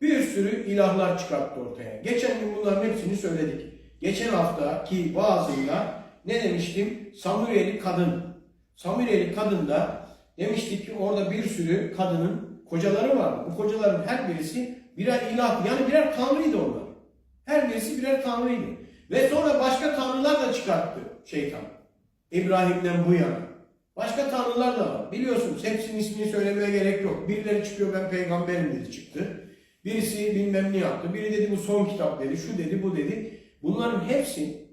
bir sürü ilahlar çıkarttı ortaya. Geçen gün bunların hepsini söyledik. Geçen haftaki vaazımda ne demiştim? Samuriyeli kadın. Samuriyeli kadında demiştik ki orada bir sürü kadının kocaları vardı. Bu kocaların her birisi birer ilah yani birer tanrıydı onlar. Her birisi birer tanrıydı. Ve sonra başka tanrılar da çıkarttı şeytan. İbrahim'den bu yana. Başka tanrılar da var. Biliyorsunuz hepsinin ismini söylemeye gerek yok. Birileri çıkıyor ben peygamberim dedi çıktı. Birisi bilmem ne yaptı. Biri dedi bu son kitap dedi. Şu dedi bu dedi. Bunların hepsi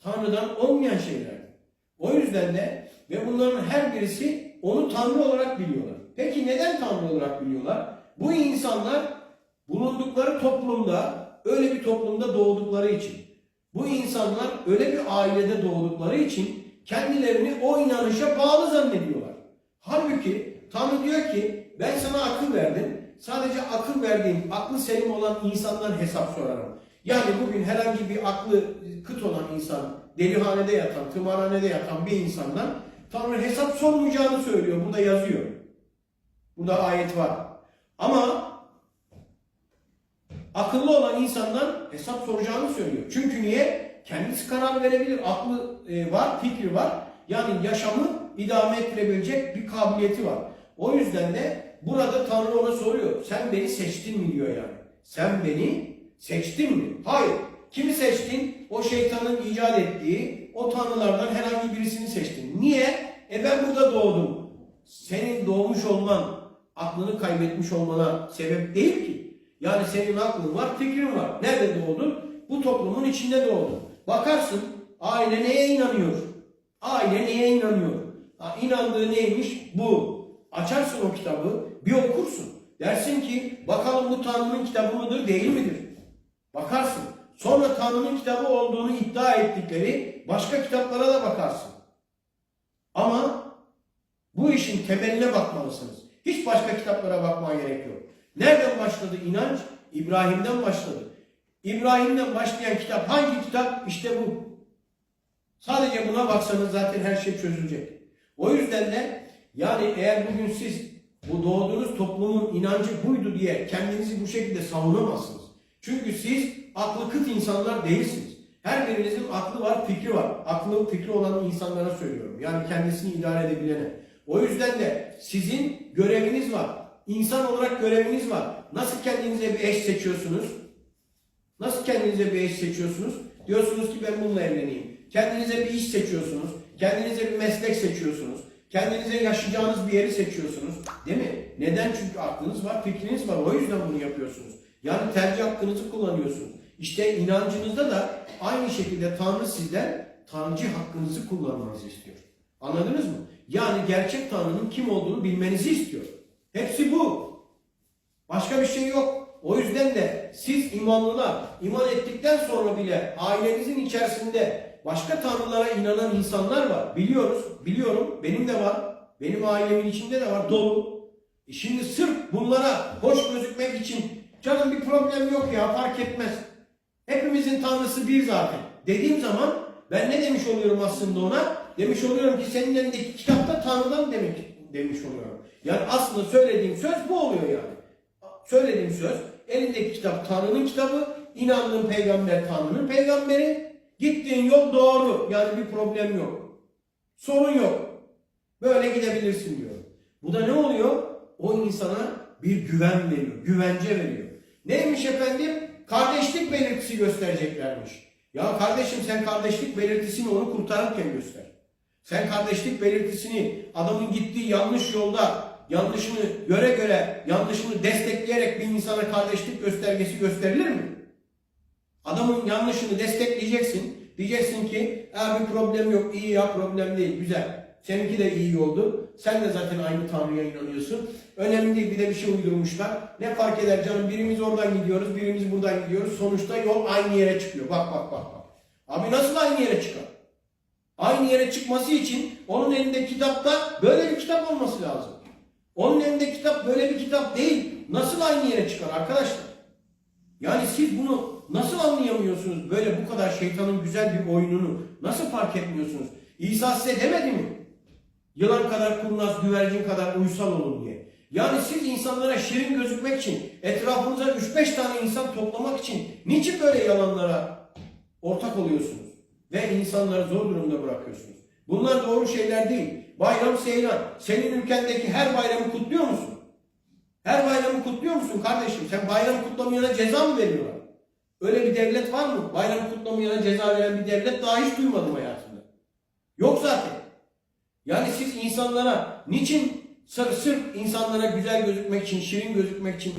Tanrı'dan olmayan şeylerdi. O yüzden de ve bunların her birisi onu Tanrı olarak biliyorlar. Peki neden Tanrı olarak biliyorlar? Bu insanlar bulundukları toplumda öyle bir toplumda doğdukları için bu insanlar öyle bir ailede doğdukları için kendilerini o inanışa bağlı zannediyorlar. Halbuki Tanrı diyor ki ben sana akıl verdim. Sadece akıl verdiğim, aklı selim olan insandan hesap sorarım. Yani bugün herhangi bir aklı kıt olan insan, delihanede yatan, tımarhanede yatan bir insandan Tanrı hesap sormayacağını söylüyor. Burada yazıyor. Burada ayet var. Ama akıllı olan insandan hesap soracağını söylüyor. Çünkü niye? Kendisi karar verebilir. Aklı e, var, fikri var. Yani yaşamı idame ettirebilecek bir kabiliyeti var. O yüzden de burada Tanrı ona soruyor. Sen beni seçtin mi diyor yani. Sen beni seçtin mi? Hayır. Kimi seçtin? O şeytanın icat ettiği o tanrılardan herhangi birisini seçtin. Niye? E ben burada doğdum. Senin doğmuş olman, aklını kaybetmiş olmana sebep değil ki. Yani senin aklın var, fikrin var. Nerede doğdun? Bu toplumun içinde doğdun. Bakarsın aile neye inanıyor? Aile neye inanıyor? Ha, inandığı neymiş? Bu. Açarsın o kitabı, bir okursun. Dersin ki bakalım bu Tanrı'nın kitabı mıdır, değil midir? Bakarsın. Sonra Tanrı'nın kitabı olduğunu iddia ettikleri başka kitaplara da bakarsın. Ama bu işin temeline bakmalısınız. Hiç başka kitaplara bakmaya gerek yok. Nereden başladı inanç? İbrahim'den başladı. İbrahim'den başlayan kitap hangi kitap? İşte bu. Sadece buna baksanız zaten her şey çözülecek. O yüzden de yani eğer bugün siz bu doğduğunuz toplumun inancı buydu diye kendinizi bu şekilde savunamazsınız. Çünkü siz aklı kıt insanlar değilsiniz. Her birinizin aklı var, fikri var. Aklı fikri olan insanlara söylüyorum. Yani kendisini idare edebilene. O yüzden de sizin göreviniz var. İnsan olarak göreviniz var. Nasıl kendinize bir eş seçiyorsunuz? Nasıl kendinize bir eş seçiyorsunuz? Diyorsunuz ki ben bununla evleneyim. Kendinize bir iş seçiyorsunuz. Kendinize bir meslek seçiyorsunuz. Kendinize yaşayacağınız bir yeri seçiyorsunuz. Değil mi? Neden? Çünkü aklınız var, fikriniz var. O yüzden bunu yapıyorsunuz. Yani tercih hakkınızı kullanıyorsunuz. İşte inancınızda da aynı şekilde Tanrı sizden tercih hakkınızı kullanmanızı istiyor. Anladınız mı? Yani gerçek Tanrı'nın kim olduğunu bilmenizi istiyor. Hepsi bu. Başka bir şey yok. O yüzden de siz imanlılar iman ettikten sonra bile ailenizin içerisinde başka tanrılara inanan insanlar var. Biliyoruz, biliyorum. Benim de var. Benim ailemin içinde de var dolu. E şimdi sırf bunlara hoş gözükmek için canım bir problem yok ya fark etmez. Hepimizin tanrısı bir zaten. Dediğim zaman ben ne demiş oluyorum aslında ona? Demiş oluyorum ki senin elindeki kitapta Tanrı'dan demek demiş oluyorum. Yani aslında söylediğim söz bu oluyor yani. Söylediğim söz elindeki kitap Tanrı'nın kitabı, inandığın peygamber Tanrı'nın peygamberi, gittiğin yol doğru. Yani bir problem yok. Sorun yok. Böyle gidebilirsin diyor. Bu da ne oluyor? O insana bir güven veriyor, güvence veriyor. Neymiş efendim? Kardeşlik belirtisi göstereceklermiş. Ya kardeşim sen kardeşlik belirtisini onu kurtarırken göster. Sen kardeşlik belirtisini adamın gittiği yanlış yolda yanlışını göre göre yanlışını destekleyerek bir insana kardeşlik göstergesi gösterilir mi? Adamın yanlışını destekleyeceksin. Diyeceksin ki "Ha, bir problem yok, iyi ya problem değil, güzel. Seninki de iyi oldu. Sen de zaten aynı Tanrı'ya inanıyorsun. Önemli değil bir de bir şey uydurmuşlar. Ne fark eder canım birimiz oradan gidiyoruz, birimiz buradan gidiyoruz. Sonuçta yol aynı yere çıkıyor. Bak bak bak bak. Abi nasıl aynı yere çıkar? Aynı yere çıkması için onun elinde kitapta böyle bir kitap olması lazım. Onun elinde kitap böyle bir kitap değil. Nasıl aynı yere çıkar arkadaşlar? Yani siz bunu nasıl anlayamıyorsunuz? Böyle bu kadar şeytanın güzel bir oyununu nasıl fark etmiyorsunuz? İsa size demedi mi? Yılan kadar kurnaz, güvercin kadar uysal olun diye. Yani siz insanlara şirin gözükmek için, etrafınıza 3-5 tane insan toplamak için niçin böyle yalanlara ortak oluyorsunuz? Ve insanları zor durumda bırakıyorsunuz. Bunlar doğru şeyler değil. Bayram seyran. Senin ülkendeki her bayramı kutluyor musun? Her bayramı kutluyor musun kardeşim? Sen bayram kutlamayana ceza mı veriyorlar? Öyle bir devlet var mı? Bayram kutlamayana ceza veren bir devlet daha hiç duymadım hayatımda. Yok zaten. Yani siz insanlara niçin sırf, sırf insanlara güzel gözükmek için, şirin gözükmek için